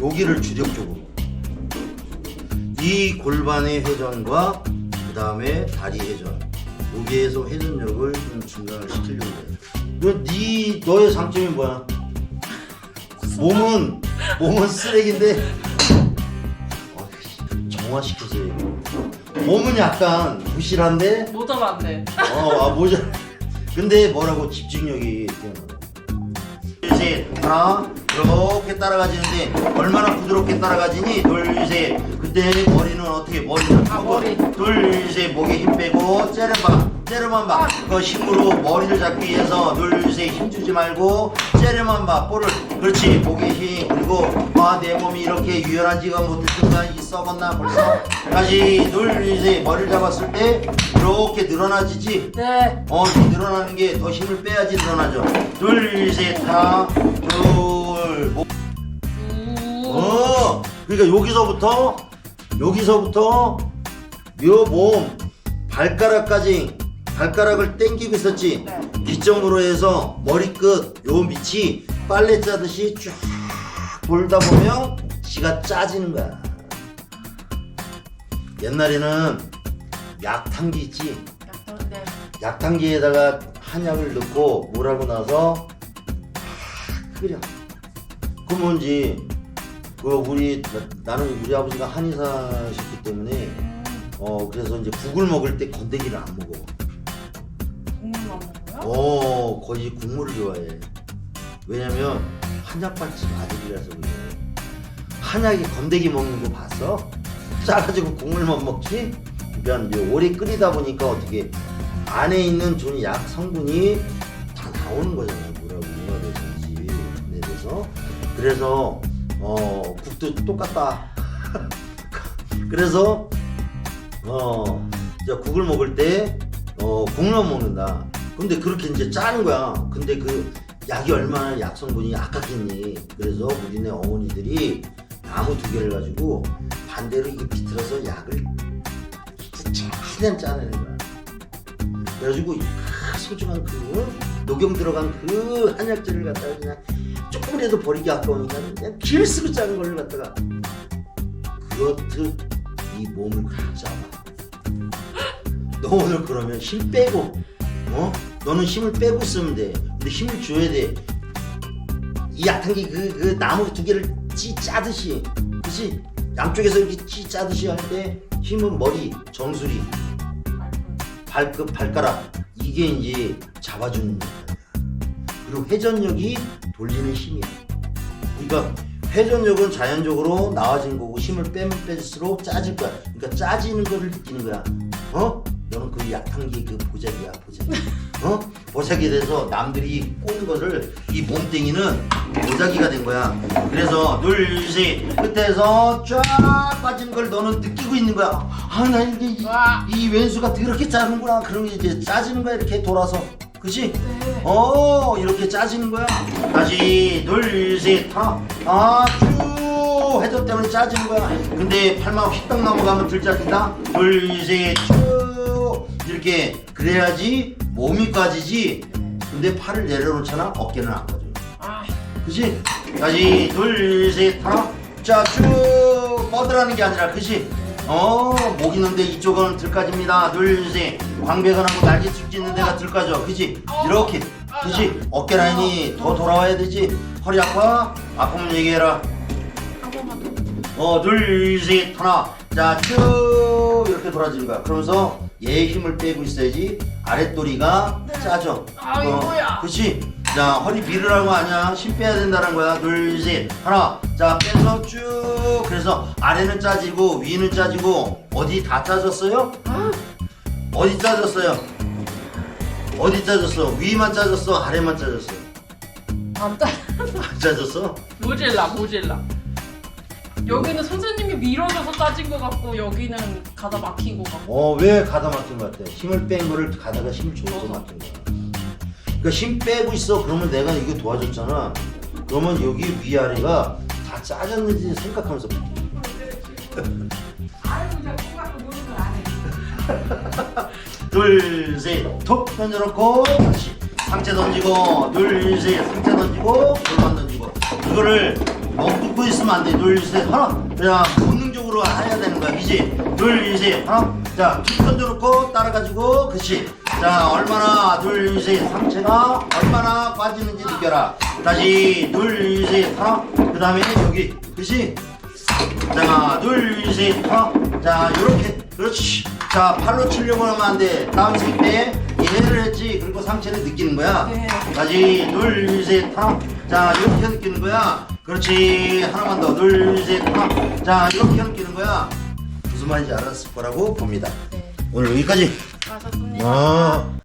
여기를 주력적으로 이 골반의 회전과 그 다음에 다리 회전 여기에서 회전력을 좀 증강을 시키려고 해. 너네 너의 장점이 뭐야? 몸은 몸은 쓰레기인데 어, 정화시켜서 해. 몸은 약간 부실한데 모자란데. 어, 아, 모자. 근데 뭐라고 집중력이 뛰어나. 둘, 셋, 하나, 이렇게 따라가지는데 얼마나 부드럽게 따라가지니? 둘, 셋. 그때 머리는 어떻게 머리는 아, 펴고, 머리. 둘, 셋, 목에 힘 빼고 째려봐, 째려만 봐. 그 힘으로 머리를 잡기 위해서 둘, 셋, 힘 주지 말고 째려만 봐. 볼을 그렇지, 목에 힘 그리고 아, 내 몸이 이렇게 유연하지가 못했던가 이 썩었나 벌써. 다시 둘, 셋, 머리를 잡았을 때 이렇게 늘어나지지. 네. 어, 이 늘어나는 게 더 힘을 빼야지 늘어나죠. 둘, 셋, 하나, 둘. 어, 그러니까 여기서부터 여기서부터 요몸 발가락까지 발가락을 당기고 있었지. 네. 기점으로 해서 머리끝 요 밑이 빨래 짜듯이 쫙 돌다 보면 지가 짜지는 거야. 옛날에는 약탕기 있지. 네. 약탕기에다가 한약을 넣고 물하고 나서 팍 끓여. 그러면 이제 그 우리 나, 는 우리 아버지가 한의사셨기 때문에 음, 어 그래서 이제 국을 먹을 때 건더기를 안 먹어. 국물만 먹어요? 어 거의 국물을 좋아해. 왜냐면 한약발집 아들이라서 그래. 한약이 건더기 먹는 거 봤어? 짜가지고 국물만 먹지? 그러니까 오래 끓이다 보니까 어떻게 안에 있는 좋은 약 성분이 다 나오는 거잖아. 뭐라고 뭐가 되든지 네, 그래서 그래서 어 똑같다. 그래서 어 이제 국을 먹을 때 어, 국물만 먹는다. 근데 그렇게 이제 짜는 거야. 근데 그 약이 얼마나 약 성분이 아깝겠니. 그래서 우리네 어머니들이 나무 두 개를 가지고 반대로 이게 비틀어서 약을 최대한 짜내는 거야. 그래가지고 그 소중한 그 녹용 들어간 그 한약재를 갖다가 그냥 조금이라도 버리기 아까우니까 그냥 길 쓰고 짜는 걸 갖다가 그렇듯 이 몸을 그렇게 잡아. 너 오늘 그러면 힘 빼고 어? 너는 힘을 빼고 쓰면 돼. 근데 힘을 줘야 돼. 이 약탕기 그, 그 나무 두 개를 찌 짜듯이 그치? 양쪽에서 이렇게 찌 짜듯이 할 때 힘은 머리, 정수리, 발끝, 발가락 이게 이제 잡아주는 역할이야. 그리고 회전력이 돌리는 힘이야. 그러니까 회전력은 자연적으로 나아진 거고 힘을 빼면 뺄수록 짜질 거야. 그러니까 짜지는 거를 느끼는 거야. 어? 너는 그 약탕기 그 보자기야 보자기. 어? 보자기 돼서 남들이 꼬는 거를 이 몸뚱이는 보자기가 된 거야. 그래서 둘셋 끝에서 쫙 빠지는 걸 너는 느끼고 있는 거야. 아 나 이게 이, 와. 이 왼수가 그렇게 짜는구나. 그런 게 이제 짜지는 거야 이렇게 돌아서. 그치? 네. 어 이렇게 짜지는 거야? 다시 둘셋 하나 아쭉 해도 때문에 짜지는 거야. 근데 팔만 휘떡 넘어가면 들 짜진다? 둘셋쭉 이렇게 그래야지 몸이 까지지. 근데 팔을 내려놓잖아 어깨는 안 까져. 아, 그치? 다시 둘셋 하나 자쭉 뻗으라는 게 아니라 그치? 어, 목 있는데 이쪽은 들까집니다. 둘, 셋. 광배근하고 날개 축지 있는 데가 들까져. 그치? 이렇게. 그치? 어깨 라인이 더 돌아와야 되지. 허리 아파? 아프면 얘기해라. 어, 둘, 셋, 하나. 자, 쭉 이렇게 돌아지는 거야. 그러면서 얘 힘을 빼고 있어야지 아랫도리가 짜져. 아이고야. 그치? 자, 허리 거 아니야. 힘 빼야 된다는 거야. 둘, 셋, 하나. 자, 빼서 쭉. 그래서 아래는 짜지고 위는 짜지고 어디 다 짜졌어요? 어디 짜졌어요? 어디 짜졌어? 위만 짜졌어? 아래만 짜졌어? 안 짜. 안 짜졌어? 모질라 모질라. 여기는 선생님이 밀어줘서 짜진 것 같고 여기는 가다 막힌 것 같고. 어, 왜 가다 막힌 것 같아? 힘을 뺀 거를 가다가 힘을 줘서 막힌 거야. 그러니까 힘 빼고 있어. 그러면 내가 이거 도와줬잖아. 그러면 여기 위아래가 다 짜졌는지 생각하면서 둘, 셋, 톡 던져놓고 다시 상체 던지고 둘, 셋, 상체 던지고 골반 던지고 이거를 뭐 엎고 있으면 안 돼. 둘, 셋, 하나. 자, 본능적으로 해야 되는 거야. 그지? 둘, 셋, 하나. 자, 툭 던져놓고 따라가지고, 그치? 자, 얼마나, 둘, 셋, 상체가 얼마나 빠지는지 느껴라. 다시, 둘, 셋, 하나. 그 다음에 여기, 그치? 자, 둘, 셋, 하나. 자, 요렇게. 그렇지. 자, 팔로 치려고 하면 안 돼. 다운스윙 때 이해를 했지. 그리고 상체를 느끼는 거야. 네. 다시, 둘, 셋, 하나. 자, 이렇게 느끼는 거야. 그렇지. 하나만 더. 둘, 셋, 하나. 자, 이렇게 느끼는 거야. 무슨 말인지 알았을 거라고 봅니다. 네. 오늘 여기까지. 수고하셨습니다. 아.